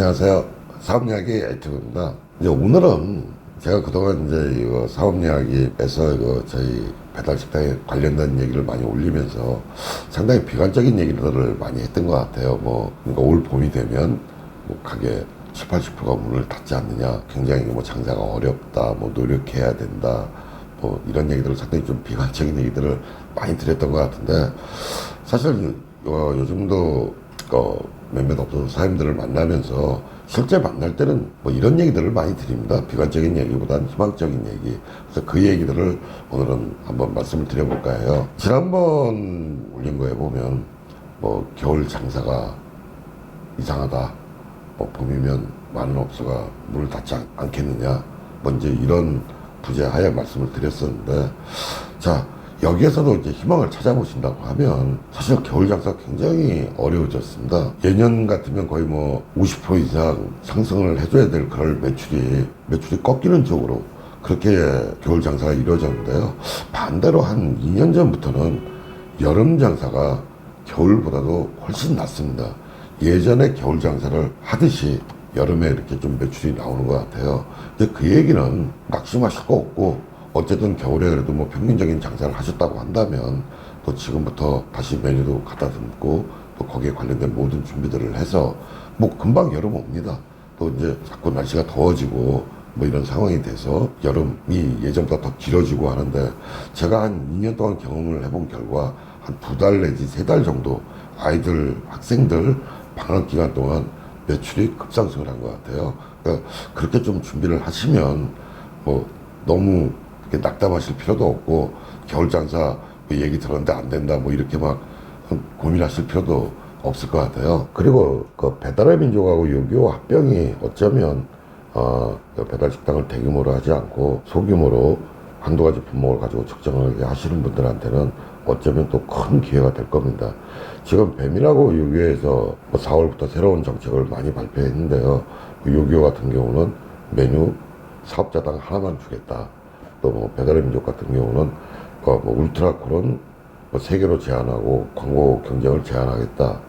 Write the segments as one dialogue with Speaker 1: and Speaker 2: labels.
Speaker 1: 안녕하세요. 사업 이야기 에이튜브입니다. 이제 오늘은 제가 그동안 이제 이거 사업 이야기에서 이거 저희 배달 식당에 관련된 얘기를 많이 올리면서 상당히 비관적인 얘기들을 많이 했던 것 같아요. 뭐, 그러니까 올 봄이 되면 뭐 가게 7, 80%가 문을 닫지 않느냐. 굉장히 뭐 장사가 어렵다. 뭐 노력해야 된다. 뭐 이런 얘기들을 상당히 좀 비관적인 얘기들을 많이 드렸던 것 같은데 사실 어, 요즘도 어, 몇몇 업소 사장님들을 만나면서 실제 만날 때는 뭐 이런 얘기들을 많이 드립니다. 비관적인 얘기보다는 희망적인 얘기. 그래서 그 얘기들을 오늘은 한번 말씀을 드려볼까 해요. 지난번 올린 거에 보면 뭐 겨울 장사가 이상하다. 뭐 봄이면 많은 업소가 문을 닫지 않, 않겠느냐. 뭐 이제 이런 부재하에 말씀을 드렸었는데 자 여기에서도 이제 희망을 찾아보신다고 하면 사실 겨울 장사 굉장히 어려워졌습니다. 예년 같으면 거의 뭐 50% 이상 상승을 해줘야 될 그럴 매출이 매출이 꺾이는 쪽으로 그렇게 겨울 장사가 이루어졌는데요. 반대로 한 2년 전부터는 여름 장사가 겨울보다도 훨씬 낫습니다. 예전에 겨울 장사를 하듯이 여름에 이렇게 좀 매출이 나오는 것 같아요. 근데 그 얘기는 낙심하실 거 없고 어쨌든 겨울에 그래도 뭐 평균적인 장사를 하셨다고 한다면 또 지금부터 다시 메뉴도 갖다 담고 또 거기에 관련된 모든 준비들을 해서 뭐 금방 여름 옵니다. 또 이제 자꾸 날씨가 더워지고 뭐 이런 상황이 돼서 여름이 예전보다 더 길어지고 하는데 제가 한 2년 동안 경험을 해본 결과 한 두 달 내지 세 달 정도 아이들 학생들 방학 기간 동안 매출이 급상승을 한 것 같아요. 그러니까 그렇게 좀 준비를 하시면 뭐 너무 낙담하실 필요도 없고 겨울 장사 뭐 얘기 들었는데 안 된다 뭐 이렇게 막 고민하실 필요도 없을 것 같아요. 그리고 그 배달의 민족하고 요기요 합병이 어쩌면 어, 그 배달 식당을 대규모로 하지 않고 소규모로 한두 가지 품목을 가지고 측정하게 하시는 분들한테는 어쩌면 또 큰 기회가 될 겁니다. 지금 요기요에서 뭐 4월부터 새로운 정책을 많이 발표했는데요. 그 요기요 같은 경우는 메뉴 사업자당 하나만 주겠다. 또 뭐 배달의 민족 같은 경우는 그뭐 울트라콜은 뭐세 개로 제한하고 광고 경쟁을 제한하겠다.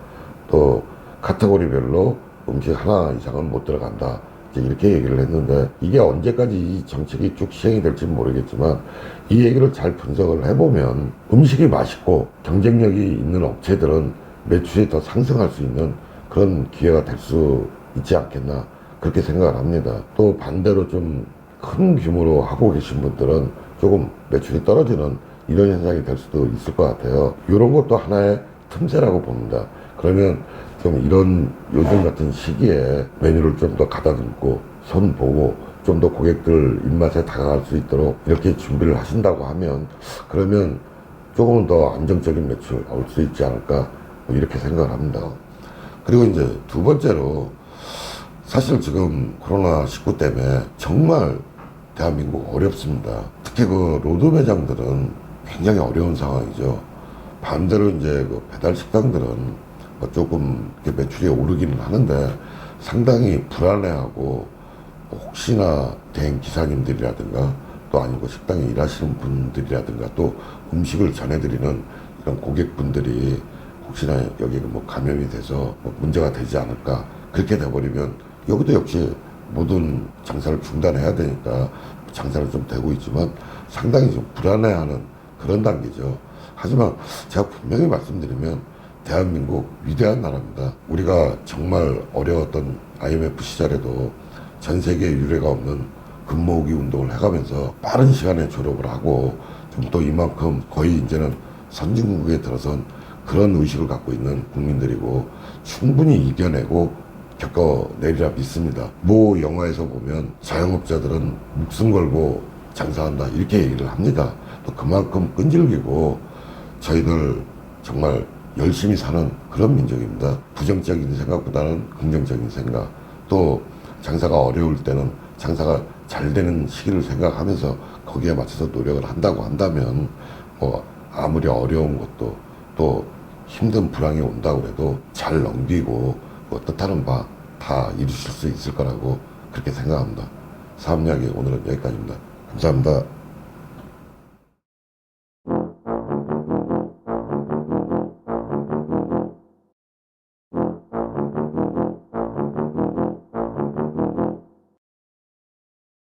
Speaker 1: 또 카테고리별로 음식 하나 이상은 못 들어간다. 이렇게 얘기를 했는데 이게 언제까지 이 정책이 쭉 시행이 될지 모르겠지만 이 얘기를 잘 분석을 해보면 음식이 맛있고 경쟁력이 있는 업체들은 매출이 더 상승할 수 있는 그런 기회가 될 수 있지 않겠나 그렇게 생각을 합니다. 또 반대로 좀 큰 규모로 하고 계신 분들은 조금 매출이 떨어지는 이런 현상이 될 수도 있을 것 같아요. 이런 것도 하나의 틈새라고 봅니다. 그러면 좀 이런 요즘 같은 시기에 메뉴를 좀 더 가다듬고 손 보고 좀 더 고객들 입맛에 다가갈 수 있도록 이렇게 준비를 하신다고 하면 그러면 조금 더 안정적인 매출 올수 있지 않을까 뭐 이렇게 생각을 합니다. 그리고 이제 두 번째로 사실 지금 코로나 19 때문에 정말 대한민국 어렵습니다. 특히 그 로드 매장들은 굉장히 어려운 상황이죠. 반대로 이제 그 배달 식당들은 뭐 조금 매출이 오르기는 하는데 상당히 불안해하고 혹시나 대행 기사님들이라든가 또 아니고 식당에 일하시는 분들이라든가 또 음식을 전해드리는 이런 고객분들이 혹시나 여기 뭐 감염이 돼서 뭐 문제가 되지 않을까 그렇게 돼버리면 여기도 역시 모든 장사를 중단해야 되니까 장사는 좀 되고 있지만 상당히 좀 불안해하는 그런 단계죠. 하지만 제가 분명히 말씀드리면 대한민국 위대한 나라입니다. 우리가 정말 어려웠던 IMF 시절에도 전 세계에 유례가 없는 근모으기 운동을 해가면서 빠른 시간에 졸업을 하고 좀 또 이만큼 거의 이제는 선진국에 들어선 그런 의식을 갖고 있는 국민들이고 충분히 이겨내고 겪어내리라 믿습니다. 모 영화에서 보면 자영업자들은 목숨 걸고 장사한다 이렇게 얘기를 합니다. 또 그만큼 끈질기고 저희들 정말 열심히 사는 그런 민족입니다. 부정적인 생각보다는 긍정적인 생각. 또 장사가 어려울 때는 장사가 잘 되는 시기를 생각하면서 거기에 맞춰서 노력을 한다고 한다면 뭐 아무리 어려운 것도 또 힘든 불황이 온다고 해도 잘 넘기고 뭐 뜻하는 바 다 이루실 수 있을 거라고 그렇게 생각합니다. 사업 이야기 오늘은 여기까지입니다. 감사합니다.